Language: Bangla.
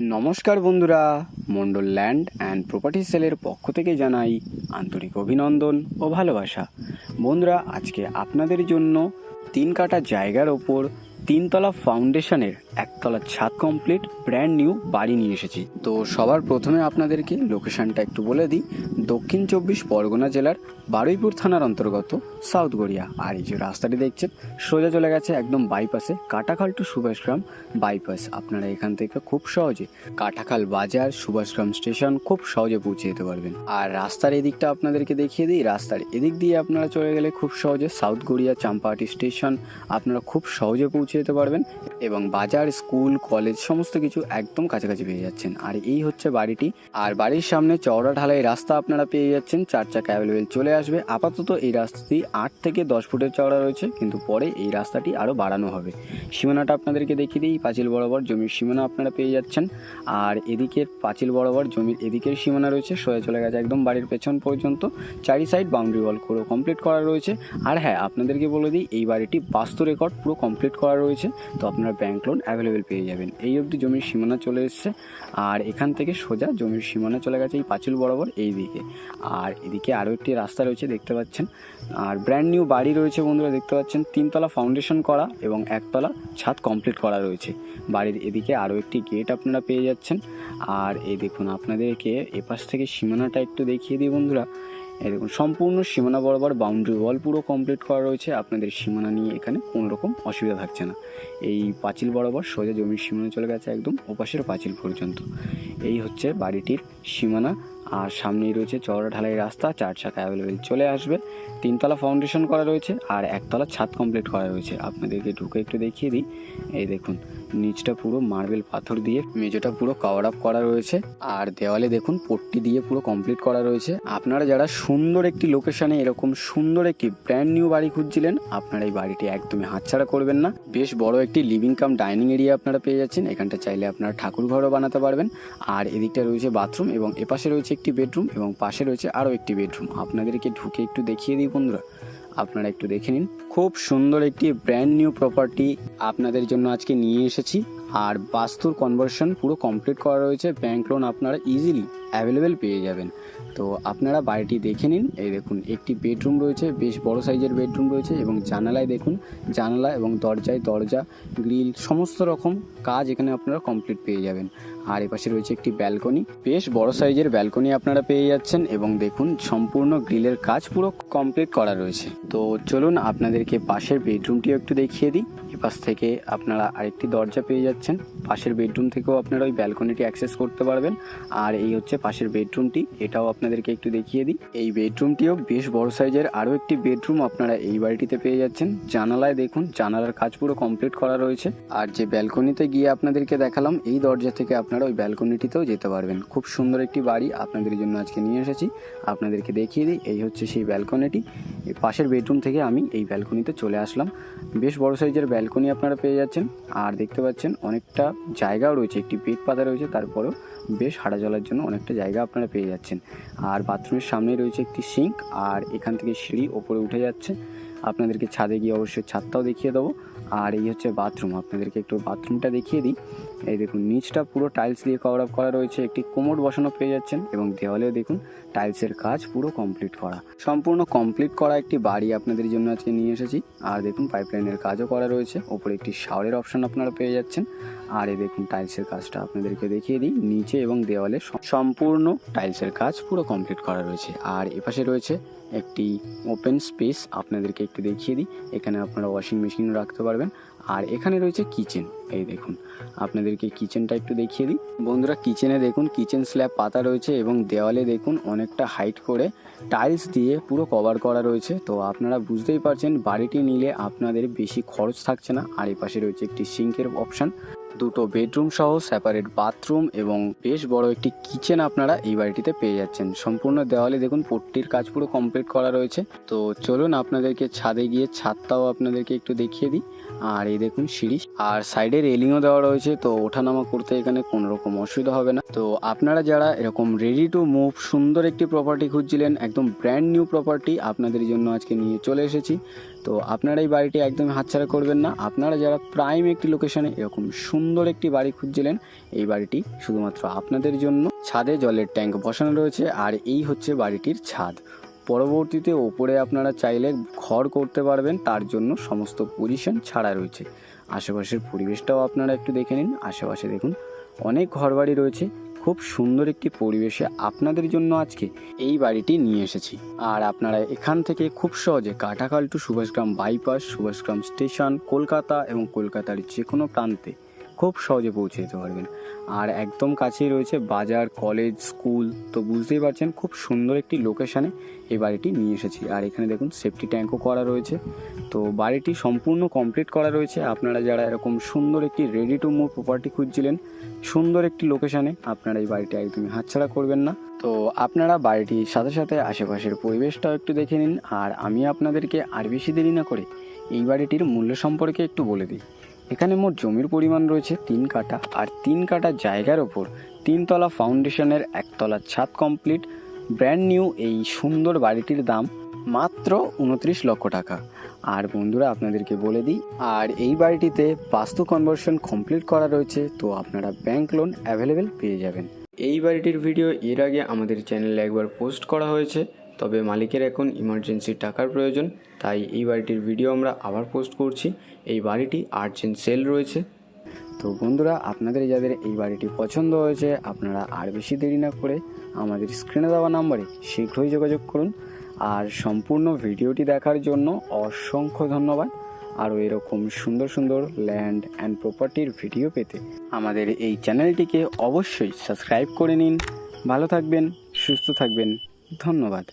নমস্কার বন্ধুরা, মন্ডল ল্যান্ড অ্যান্ড প্রপার্টি সেলের পক্ষ থেকে জানাই আন্তরিক অভিনন্দন ও ভালোবাসা। বন্ধুরা, আজকে আপনাদের জন্য তিন কাটা জায়গার ওপর তিনতলা ফাউন্ডেশনের একতলা ছাদ কমপ্লিট ব্র্যান্ড নিউ বাড়ি নিয়ে এসেছি। তো সবার প্রথমে আপনাদেরকে লোকেশনটা একটু বলে দিই। দক্ষিণ চব্বিশ পরগনা জেলার বারুইপুর থানার অন্তর্গত সাউথ গড়িয়া। আর এই যে রাস্তাটি দেখছেন, সোজা চলে গেছে একদম বাইপাসে কাটাখাল টু সুভাষগ্রাম বাইপাস আপনারা এখান থেকে খুব সহজে কাটাখাল বাজার, সুভাষগ্রাম স্টেশন খুব সহজে পৌঁছে যেতে পারবেন। আর রাস্তার এদিকটা আপনাদেরকে দেখিয়ে দিই। রাস্তার এদিক দিয়ে আপনারা চলে গেলে খুব সহজে সাউথ গড়িয়া চাম্পাহাটি স্টেশন আপনারা খুব সহজে পৌঁছে যেতে পারবেন এবং বাজার, স্কুল, কলেজ সমস্ত কিছু একদম কাছাকাছি পেয়ে যাচ্ছেন। আর এই হচ্ছে বাড়িটি। আর বাড়ির সামনে চওড়া ঢালাই রাস্তা আপনারা পেয়ে যাচ্ছেন। চার চাকা অ্যাভেলেবেল চলে আসবে। আপাতত এই রাস্তাটি আট থেকে দশ ফুটের চওড়া রয়েছে, কিন্তু পরে এই রাস্তাটি আরও বাড়ানো হবে। সীমানাটা আপনাদেরকে দেখিয়ে দিই। পাঁচিল বরাবর জমির সীমানা আপনারা পেয়ে যাচ্ছেন। আর এদিকের পাঁচিল বরাবর জমির এদিকের সীমানা রয়েছে। সোজা চলে গেছে একদম বাড়ির পেছন পর্যন্ত। চারি সাইড বাউন্ডারি ওয়াল করে কমপ্লিট করা রয়েছে। আর হ্যাঁ আপনাদেরকে বলে দিই, এই বাড়িটি বাস্তু রেকর্ড পুরো কমপ্লিট করা রয়েছে। তো আপনারা ব্যাংক লোন অ্যাভেলেবেল পেয়ে যাবেন। এই অবধি জমির সীমানা চলে এসছে, আর এখান থেকে সোজা জমির সীমানা চলে গেছে এই পাঁচিল বরাবর এই দিকে। আর এদিকে আরও একটি রাস্তা রয়েছে, দেখতে পাচ্ছেন। আর ব্র্যান্ড নিউ বাড়ি রয়েছে বন্ধুরা, দেখতে পাচ্ছেন। তিনতলা ফাউন্ডেশন করা এবং একতলা ছাদ কমপ্লিট করা রয়েছে। বাড়ির এদিকে আরও একটি গেট আপনারা পেয়ে যাচ্ছেন। আর এই দেখুন, আপনাদেরকে এপাশ থেকে সীমানাটা একটু দেখিয়ে দিই বন্ধুরা। এই দেখুন, সম্পূর্ণ সীমানা বরাবর বাউন্ডারি ওয়াল পুরো কমপ্লিট করা রয়েছে। আপনাদের সীমানা নিয়ে এখানে কোনো রকম অসুবিধা থাকছে না। এই পাঁচিল বরাবর সোজা জমির সীমানা চলে গেছে একদম, ওপাশের পাঁচিল পর্যন্ত। এই হচ্ছে বাড়িটির সীমানা। আর সামনেই রয়েছে চওড়া ঢালাই রাস্তা, চার চাকা অ্যাভেলেবেল চলে আসবে। তিনতলা ফাউন্ডেশন করা রয়েছে আর একতলা ছাদ কমপ্লিট করা রয়েছে। আপনাদেরকে ঢুকে একটু দেখিয়ে দিই। এই দেখুন, নিচটা পুরো মার্বেল পাথর দিয়ে, মেঝেটা পুরো কভার আপ করা রয়েছে। আর দেওয়ালে দেখুন, পট্টি দিয়ে পুরো কমপ্লিট করা রয়েছে। আপনারা যারা সুন্দর একটি লোকেশনে এরকম সুন্দর একটি ব্র্যান্ড নিউ বাড়ি খুঁজছিলেন, আপনারা এই বাড়িটি একদমই হাতছাড়া করবেন না। বেশ বড় একটি লিভিং কাম ডাইনিং এরিয়া আপনারা পেয়ে যাচ্ছেন। এখানটা চাইলে আপনারা ঠাকুর ঘরও বানাতে পারবেন। আর এদিকটা রয়েছে বাথরুম এবং এপাশে রয়েছে একটি বেডরুম এবং পাশে রয়েছে আরও একটি বেডরুম। আপনাদেরকে ঢুকে একটু দেখিয়ে দিই বন্ধুরা। আপনারা একটু দেখে নিন। খুব সুন্দর একটি ব্র্যান্ড নিউ প্রপার্টি আপনাদের জন্য আজকে নিয়ে এসেছি। আর বাস্তুর কনভার্সন পুরো কমপ্লিট করা রয়েছে। ব্যাংক লোন আপনারা ইজিলি অ্যাভেলেবেল পেয়ে যাবেন। তো আপনারা বাড়িটি দেখে নিন। এই দেখুন, একটি বেডরুম রয়েছে, বেশ বড় সাইজের বেডরুম রয়েছে এবং জানালায় দেখুন, জানালা এবং দরজায় দরজা, গ্রিল, সমস্ত রকম কাজ এখানে আপনারা কমপ্লিট পেয়ে যাবেন। আর এপাশে রয়েছে একটি ব্যালকনি। বেশ বড় সাইজের ব্যালকনি আপনারা পেয়ে যাচ্ছেন এবং দেখুন সম্পূর্ণ গ্রিলের কাজ পুরো কমপ্লিট করা রয়েছে। তো চলুন আপনাদেরকে পাশের বেডরুমটিও একটু দেখিয়ে দিই। এপাশ থেকে আপনারা আরেকটি দরজা পেয়ে যাচ্ছেন। পাশের বেডরুম থেকেও আপনারা ওই ব্যালকনিটি অ্যাক্সেস করতে পারবেন। আর এই হচ্ছে পাশের বেডরুমটি, এটাও আপনাদেরকে একটু দেখিয়ে দিই। এই বেডরুমটিও বেশ বড় সাইজের আরও একটি বেডরুম আপনারা এই বাড়িটিতে পেয়ে যাচ্ছেন। জানালায় দেখুন, জানালার কাজ পুরো কমপ্লিট করা রয়েছে। আর যে ব্যালকনিতে গিয়ে আপনাদেরকে দেখালাম, এই দরজা থেকে আপনারা ওই ব্যালকনিটিতেও যেতে পারবেন। খুব সুন্দর একটি বাড়ি আপনাদের জন্য আজকে নিয়ে এসেছি। আপনাদেরকে দেখিয়ে দিই, এই হচ্ছে সেই ব্যালকনিটি। পাশের বেডরুম থেকে আমি এই ব্যালকনিতে চলে আসলাম। বেশ বড় সাইজের ব্যালকনি আপনারা পেয়ে যাচ্ছেন। আর দেখতে পাচ্ছেন অনেকটা জায়গাও রয়েছে, একটি বেড পাতা রয়েছে, তারপরেও বেশ হাঁটা চলার জন্য অনেকটা জায়গা আপনারা পেয়ে যাচ্ছেন। আর বাথরুমের সামনে রয়েছে একটি সিঙ্ক, আর এখান থেকে সিঁড়ি ওপরে উঠে যাচ্ছে। আপনাদেরকে ছাদে গিয়ে অবশ্যই ছাদটাও দেখিয়ে দেবো। আর এই হচ্ছে বাথরুম, আপনাদেরকে একটু বাথরুমটা দেখিয়ে দিই। এই দেখুন, নিচটা পুরো টাইলস দিয়ে কভার আপ করা রয়েছে, একটি কোমর বসানো পেয়ে যাচ্ছেন এবং দেওয়ালেও দেখুন টাইলসের কাজ পুরো কমপ্লিট করা। সম্পূর্ণ কমপ্লিট করা একটি বাড়ি আপনাদের জন্য আজকে নিয়ে এসেছি। আর দেখুন পাইপলাইনের কাজও করা রয়েছে। ওপরে একটি শাওয়ারের অপশন আপনারা পেয়ে যাচ্ছেন। আর এই দেখুন টাইলসের কাজটা আপনাদেরকে দেখিয়ে দিই। নিচে এবং দেওয়ালে সম- সম্পূর্ণ টাইলসের কাজ পুরো কমপ্লিট করা রয়েছে। আর এপাশে রয়েছে একটি ওপেন স্পেস আপনাদেরকে একটু দেখিয়ে দিই। এখানে আপনারা ওয়াশিং মেশিন রাখতে পারবেন। আর এখানে রয়েছে কিচেন এই দেখুন, আপনাদেরকে কিচেনটা একটু দেখিয়ে দিই। বন্ধুরা কিচেনে দেখুন কিচেন স্ল্যাব পাতা রয়েছে এবং দেওয়ালে দেখুন অনেকটা হাইট করে টাইলস দিয়ে পুরো কভার করা রয়েছে। তো আপনারা বুঝতেই পারছেন, বাড়িটি নিলে আপনাদের বেশি খরচ থাকছে না। আর এই পাশে রয়েছে একটি সিঙ্কের অপশান দুটো বেডরুম সহ সেপারেট বাথরুম এবং বেশ বড় একটি কিচেন আপনারা এই বাড়িটিতে পেয়ে যাচ্ছেন। সম্পূর্ণ দেওয়ালে দেখুন পট্টির কাজ পুরো কমপ্লিট করা রয়েছে। তো চলুন আপনাদেরকে ছাদে গিয়ে ছাদটাও আপনাদেরকে একটু দেখিয়ে দিই। আর এই দেখুন সিঁড়ি। আর সাইডে রেলিংও দেওয়া রয়েছে, তো ওঠানামা করতে এখানে কোনো রকম অসুবিধা হবে না। তো আপনারা যারা এরকম রেডি টু মুভ সুন্দর একটি প্রপার্টি খুঁজছিলেন, একদম ব্র্যান্ড নিউ প্রপার্টি আপনাদের জন্য আজকে নিয়ে চলে এসেছি। তো আপনারা এই বাড়িটি একদমই হাতছাড়া করবেন না। আপনারা যারা প্রাইম একটি লোকেশনে এরকম সুন্দর একটি বাড়ি খুঁজছিলেন, এই বাড়িটি শুধুমাত্র আপনাদের জন্য ছাদে জলের ট্যাঙ্ক বসানো রয়েছে, আর এই হচ্ছে বাড়িটির ছাদ। পরবর্তীতে ওপরে আপনারা চাইলে ঘর করতে পারবেন, তার জন্য সমস্ত পজিশন ছাড়া রয়েছে। আশেপাশের পরিবেশটাও আপনারা একটু দেখে নিন। আশেপাশে দেখুন, অনেক ঘরবাড়ি রয়েছে। খুব সুন্দর একটি পরিবেশে আপনাদের জন্য আজকে এই বাড়িটি নিয়ে এসেছি। আর আপনারা এখান থেকে খুব সহজে Katakal to Subhashgram bypass Subhashgram station Kolkata এবং কলকাতার যে কোনো প্রান্তে খুব সহজে পৌঁছে যেতে পারবেন। আর একদম কাছেই রয়েছে বাজার, কলেজ, স্কুল, তো বুঝতেই পারছেন খুব সুন্দর একটি লোকেশানে এই বাড়িটি নিয়ে এসেছি। আর এখানে দেখুন সেফটি ট্যাঙ্কও করা রয়েছে। তো বাড়িটি সম্পূর্ণ কমপ্লিট করা রয়েছে। আপনারা যারা এরকম সুন্দর একটি রেডি টু মুভ প্রপার্টি খুঁজছিলেন, সুন্দর একটি লোকেশানে আপনারা এই বাড়িটি একদমই হাতছাড়া করবেন না। তো আপনারা বাড়িটির সাথে সাথে আশেপাশের পরিবেশটাও একটু দেখে নিন। আর আমি আপনাদেরকে আর বেশি দেরি না করে এই বাড়িটির মূল্য সম্পর্কে একটু বলে দিই। এখানে মোট জমির পরিমাণ রয়েছে তিন কাঠা। আর তিন কাঠা জায়গার ওপর তিনতলা ফাউন্ডেশনের একতলা ছাদ কমপ্লিট। ব্র্যান্ড নিউ এই সুন্দর বাড়িটির দাম মাত্র উনত্রিশ লক্ষ টাকা। আর বন্ধুরা, আপনাদেরকে বলে দিই, আর এই বাড়িটিতে বাস্তু কনভার্সন কমপ্লিট করা রয়েছে, তো আপনারা ব্যাংক লোন অ্যাভেলেবেল পেয়ে যাবেন। এই বাড়িটির ভিডিও এর আগে আমাদের চ্যানেলে একবার পোস্ট করা হয়েছে। তবে মালিকের এখন ইমার্জেন্সি টাকার প্রয়োজন, তাই এই বাড়িটির ভিডিও আমরা আবার পোস্ট করছি। এই বাড়িটি আর্জেন্ট সেল রয়েছে। তো বন্ধুরা আপনাদের যাদের এই বাড়িটি পছন্দ হয়েছে, আপনারা আর বেশি দেরি না করে আমাদের স্ক্রিনে দেওয়া নাম্বারে শীঘ্রই যোগাযোগ করুন। আর সম্পূর্ণ ভিডিওটি দেখার জন্য অসংখ্য ধন্যবাদ। আরও এরকম সুন্দর সুন্দর ল্যান্ড অ্যান্ড প্রপার্টির ভিডিও পেতে আমাদের এই চ্যানেলটিকে অবশ্যই সাবস্ক্রাইব করে নিন। ভালো থাকবেন, সুস্থ থাকবেন। ধন্যবাদ।